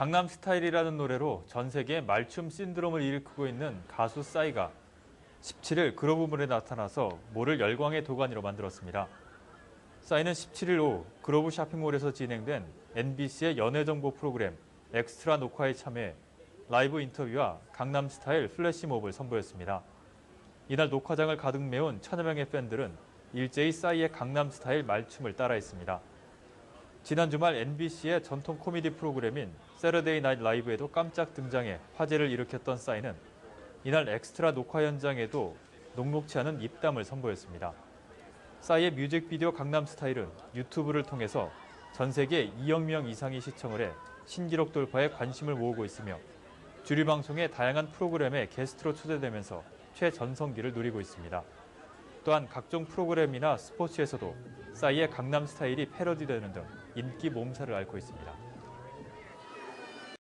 강남 스타일이라는 노래로 전 세계에 말춤 신드롬을 일으키고 있는 가수 싸이가 17일 그로브몰에 나타나서 몰을 열광의 도가니로 만들었습니다. 싸이는 17일 오후 그로브 쇼핑몰에서 진행된 NBC의 연예정보 프로그램 엑스트라 녹화에 참여해 라이브 인터뷰와 강남 스타일 플래시몹을 선보였습니다. 이날 녹화장을 가득 메운 천여 명의 팬들은 일제히 싸이의 강남 스타일 말춤을 따라했습니다. 지난 주말 MBC의 전통 코미디 프로그램인 세러데이 나이트 라이브에도 깜짝 등장해 화제를 일으켰던 싸이는 이날 엑스트라 녹화 현장에도 녹록치 않은 입담을 선보였습니다. 싸이의 뮤직비디오 강남 스타일은 유튜브를 통해서 전 세계 2억 명 이상이 시청을 해 신기록 돌파에 관심을 모으고 있으며 주류 방송의 다양한 프로그램에 게스트로 초대되면서 최전성기를 누리고 있습니다. 또한 각종 프로그램이나 스포츠에서도 싸이의 강남 스타일이 패러디되는 등 인기 몸살을 앓고 있습니다.